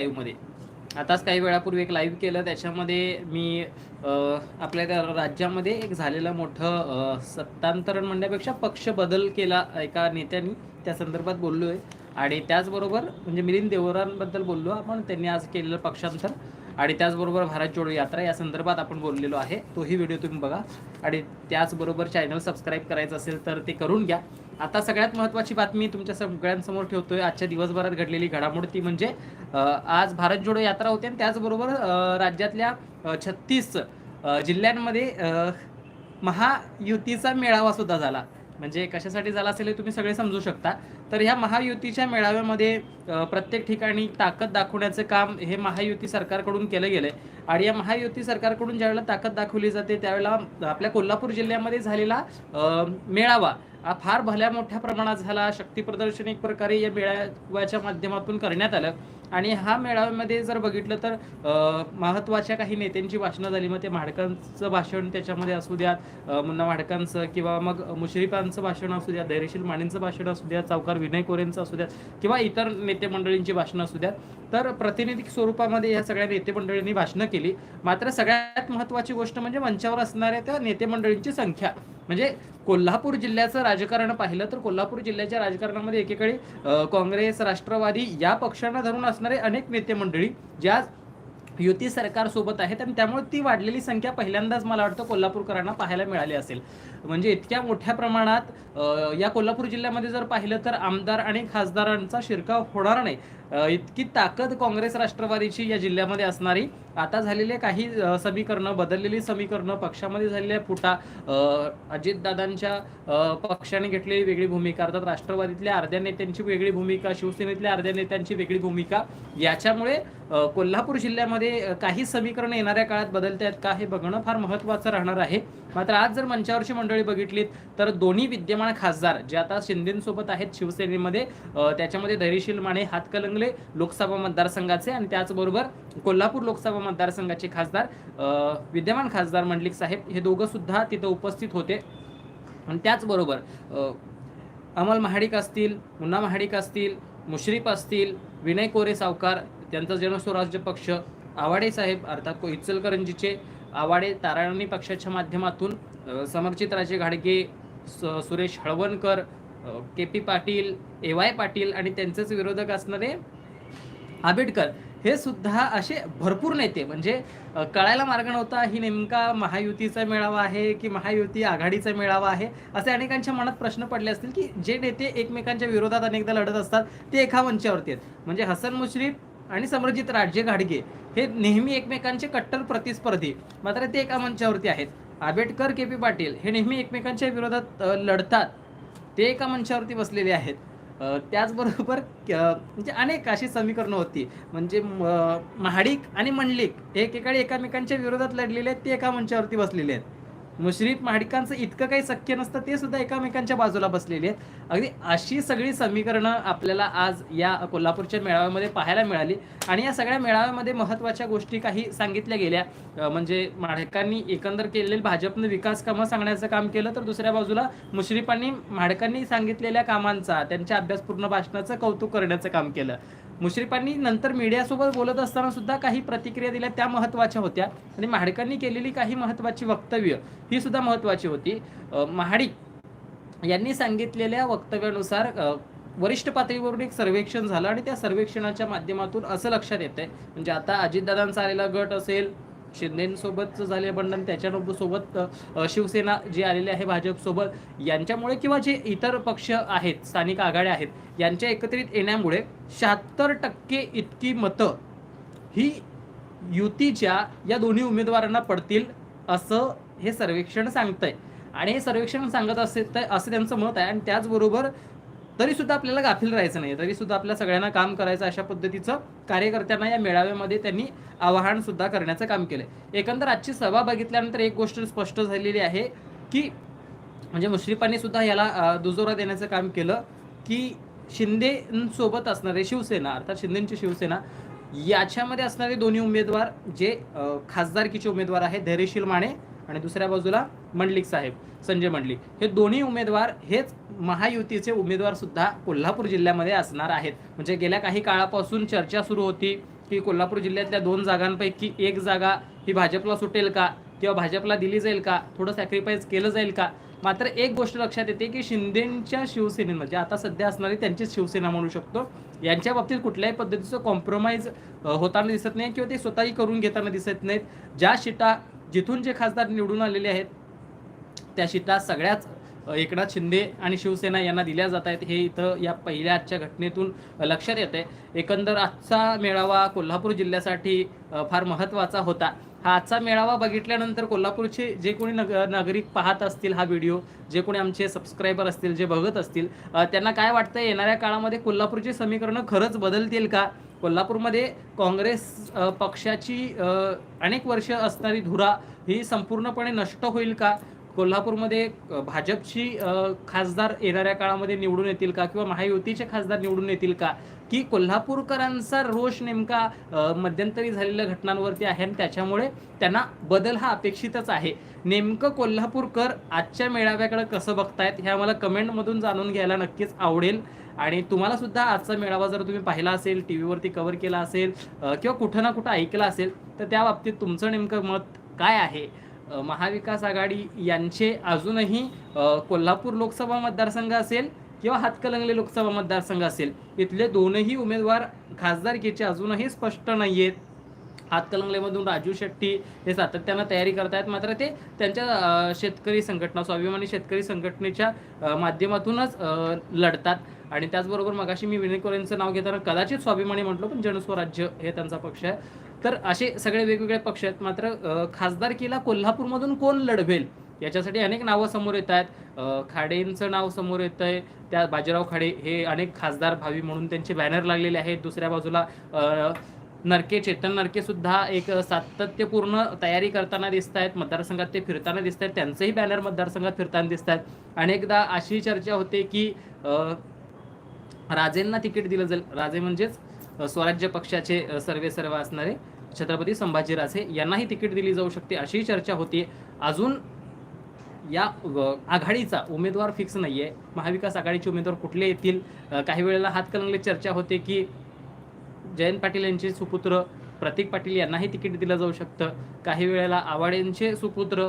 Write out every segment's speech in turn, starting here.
लाईव्हमध्ये आताच काही वेळापूर्वी एक लाईव्ह केलं त्याच्यामध्ये मी आपल्या त्या राज्यामध्ये एक झालेलं मोठं सत्तांतरण म्हणण्यापेक्षा पक्ष बदल केला एका नेत्यांनी त्या संदर्भात बोललो आहे आणि त्याचबरोबर म्हणजे मिलिंद देवरांबद्दल बोललो आपण त्यांनी आज केलेलं पक्षांतर. आणि त्याचबरोबर भारत जोडो यात्रा या संदर्भात आपण बोललेलो आहे. तोही व्हिडिओ तुम्ही बघा. आणि त्याचबरोबर चॅनल सबस्क्राईब करायचं असेल तर ते करून घ्या. आता सगळ्यात महत्त्वाची बातमी तुमच्या सगळ्यांसमोर ठेवतोय. आजच्या दिवसभरात घडलेली घडामोड ती म्हणजे आज भारत जोडो यात्रा होते आणि त्याचबरोबर राज्यातल्या छत्तीस जिल्ह्यांमध्ये महायुतीचा मेळावा सुद्धा झाला. म्हणजे कशासाठी झाला असेल हे तुम्ही सगळे समजू शकता. तर ह्या महायुतीच्या मेळाव्यामध्ये प्रत्येक ठिकाणी ताकद दाखवण्याचं काम हे महायुती सरकारकडून केलं गेलंय. आणि या महायुती सरकारकडून ज्यावेळेला ताकद दाखवली जाते त्यावेळेला आपल्या कोल्हापूर जिल्ह्यामध्ये झालेला मेळावा फार भल्या मोठ्या प्रमाणात झाला. शक्ती प्रदर्शन एक प्रकारे या मेळाव्याच्या माध्यमातून करण्यात आलं. आणि हा मेळाव्यामध्ये जर बघितलं तर महत्त्वाच्या काही नेत्यांची भाषणं झाली. मग ते म्हाडकांचं भाषण त्याच्यामध्ये असू द्यात मुन्ना म्हाडकांचं किंवा मग मुश्रीफांचं भाषण असू द्या धैर्यशील मानेंचं भाषण असू द्या चावकार विनय कोरेंचं असू द्या किंवा इतर नेते मंडळींची भाषणं असू द्यात. तर प्रातिनिधिक स्वरूपामध्ये या सगळ्या नेते मंडळींनी भाषणं केली. मात्र सगळ्यात महत्त्वाची गोष्ट म्हणजे मंचावर असणाऱ्या त्या नेते मंडळींची संख्या. म्हणजे कोल्हापूर जिल्ह्याचं राजकारण पाहिलं तर कोल्हापूर जिल्ह्याच्या राजकारणामध्ये एकीकडे काँग्रेस राष्ट्रवादी या पक्षांना धरून असणारे अनेक नेते मंडळी ज्या युती सरकारसोबत आहेत आणि त्यामुळे ती वाढलेली संख्या पहिल्यांदाच मला वाटतं कोल्हापूरकरांना पाहायला मिळाली असेल. म्हणजे इतक्या मोठ्या प्रमाणात या कोल्हापूर जिल्ह्यामध्ये जर पाहिलं तर आमदार आणि खासदारांचा शिरकाव होणार नाही. इतकी ताकद काँग्रेस राष्ट्रवादीची या जिल्ह्यामध्ये असणारी. आता झालेले काही समीकरणं बदललेली समीकरणं पक्षामध्ये झालेल्या फुटा अजितदादांच्या पक्षाने घेतलेली वेगळी भूमिका अर्थात राष्ट्रवादीतल्या अर्ध्या नेत्यांची वेगळी भूमिका शिवसेनेतल्या अर्ध्या नेत्यांची वेगळी भूमिका याच्यामुळे कोल्हापूर जिल्ह्यामध्ये काही समीकरणं येणाऱ्या काळात बदलत आहेत का हे बघणं फार महत्त्वाचं राहणार आहे. मात्र आज जर मंचावरची मंडळी बघितलीत तर दोन्ही विद्यमान खासदार जे आता शिंदेसोबत आहेत शिवसेनेमध्ये त्याच्यामध्ये धैर्यशील माने हातकलंगले लोकसभा मतदारसंघाचे आणि त्याचबरोबर कोल्हापूर लोकसभा मतदारसंघाचे खासदार विद्यमान खासदार मंडलिक साहेब हे दोघं सुद्धा तिथं उपस्थित होते. आणि त्याचबरोबर अमल महाडिक असतील मुन्ना महाडिक असतील मुश्रीफ असतील विनय कोरे सावकार त्यांचा जनस्वराज्य पक्ष आवाडे साहेब अर्थात को इचलकरंजीचे आवाडे ताराणी पक्षाच्या माध्यमातून अ, घाडगे स- Suresh Halvankar K P Patil A Y Patil आणि त्यांचेच विरोधक असणारे आंबेडकर हे सुद्धा असे भरपूर नेते. म्हणजे कळायला मार्ग नव्हता ही नेमका महायुतीचा मेळावा आहे की महायुती आघाडीचा मेळावा आहे? असे अनेकांच्या मनात प्रश्न पडले असतील की जे नेते एकमेकांच्या विरोधात अनेकदा लढत असतात ते एका मंचावरती आहेत. म्हणजे हसन मुश्रीफ आणि समरजित राजे घाडगे हे नेहमी एकमेकांचे कट्टर प्रतिस्पर्धी. मात्र ते एका मंचावरती आहेत. आंबेडकर के पी पाटील हे नेहमी एकमेकांच्या विरोधात लढतात. ते एका मंचावरती बसलेले आहेत. त्याचबरोबर म्हणजे अनेक अशी समीकरणं होती. म्हणजे म- महाडिक आणि मंडलिक हे एकेकाळी एकामेकांच्या विरोधात लढलेले आहेत ते एका मंचावरती बसलेले आहेत. मुश्रीफ महाडिकांचं इतकं काही शक्य नसतं ते सुद्धा एकामेकांच्या बाजूला बसलेले आहेत. अगदी अशी सगळी समीकरणं आपल्याला आज या कोल्हापूरच्या मेळाव्यामध्ये पाहायला मिळाली. आणि या सगळ्या मेळाव्यामध्ये महत्त्वाच्या गोष्टी काही सांगितल्या गेल्या. म्हणजे माडकांनी एकंदर केलेले भाजपनं विकास कामं सांगण्याचं काम केलं तर दुसऱ्या बाजूला मुश्रीफांनी माडकांनी सांगितलेल्या कामांचा त्यांच्या अभ्यासपूर्ण भाषणाचं कौतुक करण्याचं काम केलं. मुश्रीफांनी नंतर मीडियासोबत बोलत असताना सुद्धा काही प्रतिक्रिया दिल्या त्या महत्त्वाच्या होत्या. आणि महाडिकांनी केलेली काही महत्त्वाची वक्तव्य ही सुद्धा महत्त्वाची होती. महाडिक यांनी सांगितलेल्या वक्तव्यानुसार वरिष्ठ पातळीवरून एक सर्वेक्षण झालं आणि त्या सर्वेक्षणाच्या माध्यमातून असं लक्षात येतंय. म्हणजे आता अजितदादांचा आलेला गट असेल शिंदेसोबत झाले बंधन त्याच्या सोबत शिवसेना जी आलेली आहे भाजपसोबत यांच्यामुळे किंवा जे इतर पक्ष आहेत स्थानिक आघाड्या आहेत यांच्या एकत्रित येण्यामुळे शहात्तर टक्के इतकी मतं ही युतीच्या या दोन्ही उमेदवारांना पडतील असं हे सर्वेक्षण सांगतंय. आणि हे सर्वेक्षण सांगत असे तर असं त्यांचं मत आहे. आणि त्याचबरोबर तरी सुद्धा आपल्याला गाफील राहायचं नाही. तरी सुद्धा आपल्या सगळ्यांना काम करायचं अशा पद्धतीचं कार्यकर्त्यांना या मेळाव्यामध्ये त्यांनी आवाहन सुद्धा करण्याचं काम केलं एकंदर आजची सभा बघितल्यानंतर एक गोष्ट स्पष्ट झालेली आहे की म्हणजे मुश्रीफांनी सुद्धा याला दुजोरा देण्याचं काम केलं की शिंदेसोबत असणारे शिवसेना अर्थात शिंदेची शिवसेना याच्यामध्ये असणारे दोन्ही उमेदवार जे खासदारकीचे उमेदवार आहेत धैर्यशील माने आणि दुसऱ्या बाजूला मंडलिक साहेब संजय मंडलिक. हे दोन्ही उमेदवार हेच महायुतीचे उमेदवार सुद्धा कोल्हापूर जिल्ह्यामध्ये असणार आहेत. म्हणजे गेल्या काही काळापासून चर्चा सुरू होती की कोल्हापूर जिल्ह्यातल्या दोन जागांपैकी एक जागा ही भाजपला सुटेल का? किंवा भाजपला दिली जाईल का? थोडं सॅक्रिफाईस केलं जाईल का? मात्र एक गोष्ट लक्षात येते की शिंदेच्या शिवसेनेमध्ये म्हणजे आता सध्या असणारी त्यांचीच शिवसेना म्हणू शकतो यांच्या बाबतीत कुठल्याही पद्धतीचं कॉम्प्रोमाइज होताना दिसत नाही किंवा ते स्वतःही करून घेताना दिसत नाहीत. ज्या शिटा जिथून जे खासदार निवडून आलेले आहेत त्या शिटा सगळ्याच एकनाथ शिंदे आणि शिवसेना यांना दिल्या जात आहेत. हे इथं या पहिल्या आजच्या घटनेतून लक्षात येत आहे. एकंदर आजचा मेळावा कोल्हापूर जिल्ह्यासाठी फार महत्त्वाचा होता. हा आजचा मेळावा बघितल्यानंतर कोल्हापूरचे जे कोणी नग नागरिक पाहत असतील हा व्हिडिओ जे कोणी आमचे सबस्क्रायबर असतील जे बघत असतील त्यांना काय वाटतं येणाऱ्या काळामध्ये कोल्हापूरची समीकरणं खरंच बदलतील का? कोल्हापूरमध्ये काँग्रेस पक्षाची अनेक वर्ष असणारी धुरा ही संपूर्णपणे नष्ट होईल का? कोल्हापूरमध्ये भाजपची खासदार येणाऱ्या काळामध्ये निवडून येतील का? किंवा महायुतीचे खासदार निवडून येतील का? की कोल्हापूरकरांचा रोष नेमका मध्यंतरी झालेल्या घटनांवरती आहे आणि त्याच्यामुळे त्यांना बदल हा अपेक्षितच आहे. नेमकं कोल्हापूरकर आजच्या मेळाव्याकडे कसं बघतायत हे आम्हाला कमेंटमधून जाणून घ्यायला नक्कीच आवडेल. आणि तुम्हाला सुद्धा आजचा मेळावा जर तुम्ही पाहिला असेल टी व्हीवरती कव्हर केला असेल किंवा कुठं ना कुठं ऐकला असेल तर त्या बाबतीत तुमचं नेमकं मत काय आहे? महाविकास आघाडी यांचे अजूनही कोल्हापूर लोकसभा मतदारसंघ असेल किंवा हातकलंगले लोकसभा मतदारसंघ असेल इथले दोनही उमेदवार खासदारकीचे अजूनही स्पष्ट नाही आहेत हातकलंगलेमधून राजू शेट्टी हे सातत्यानं तयारी करतायत मात्र ते त्यांच्या शेतकरी संघटना स्वाभिमानी शेतकरी संघटनेच्या माध्यमातूनच लढतात. आणि त्याचबरोबर मगाशी मी विनय कोरेंचं नाव घेताना कदाचित स्वाभिमानी म्हटलो पण जनस्वराज्य हे त्यांचा पक्ष आहे. तर असे सगळे वेगवेगळे पक्ष आहेत. मात्र खासदारकीला कोल्हापूरमधून कोण लढवेल याच्यासाठी अनेक नावं समोर येत आहेत. खाडेंचं नाव समोर येत आहे. त्या बाजीराव खाडे हे अनेक खासदार भावी म्हणून त्यांचे बॅनर लागलेले आहेत. दुसऱ्या बाजूला नरके चेतन नरके सुद्धा एक सातत्यपूर्ण तयारी करताना दिसत आहेत. मतदारसंघात ते फिरताना दिसत आहेत. त्यांचेही बॅनर मतदारसंघात फिरताना दिसत आहेत. अनेकदा अशी चर्चा होते की राजेंना तिकीट दिलं जाईल. राजे म्हणजेच स्वराज्य पक्षाचे सर्वे सर्व असणारे छत्रपती संभाजीराजे यांनाही तिकीट दिली जाऊ शकते अशी चर्चा होती अजून या आघाडीचा उमेदवार फिक्स नाहीये. महाविकास आघाडीचे उमेदवार कुठले येतील? काही वेळेला हातकलंगले चर्चा होते की जयंत पाटील यांचे सुपुत्र प्रतीक पाटील यांनाही तिकीट दिलं जाऊ शकतं. काही वेळेला आवाडेंचे सुपुत्र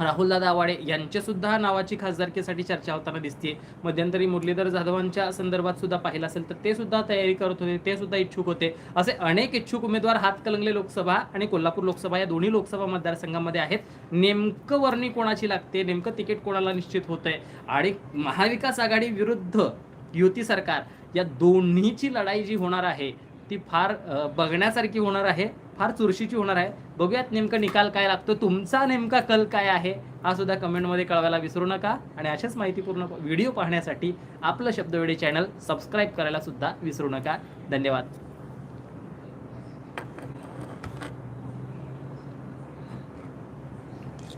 राहुलदादा आवाडे यांच्यासुद्धा नावाची खासदारकीसाठी चर्चा होताना दिसते मध्यंतरी मुरलीधर जाधवांच्या संदर्भात सुद्धा पाहिलं असेल तर ते सुद्धा तयारी करत होते ते सुद्धा इच्छुक होते. असे अनेक इच्छुक उमेदवार हातकलंगले लोकसभा आणि कोल्हापूर लोकसभा या दोन्ही लोकसभा मतदारसंघामध्ये आहेत. नेमकं वर्णी कोणाची लागते नेमकं तिकीट कोणाला निश्चित होतंय? आणि महाविकास आघाडी विरुद्ध युती सरकार या दोन्हीची लढाई जी होणार आहे ती फार बघण्यासारखी होणार आहे फार चुरशीची होणार आहे. बघूयात नेमका निकाल काय लागतो तुमचा नेमका कल काय आहे हा सुद्धा कमेंटमध्ये कळवायला विसरू नका. आणि अशाच माहितीपूर्ण व्हिडिओ पाहण्यासाठी आपलं शब्दवेडी चॅनल सबस्क्राईब करायला सुद्धा विसरू नका. धन्यवाद.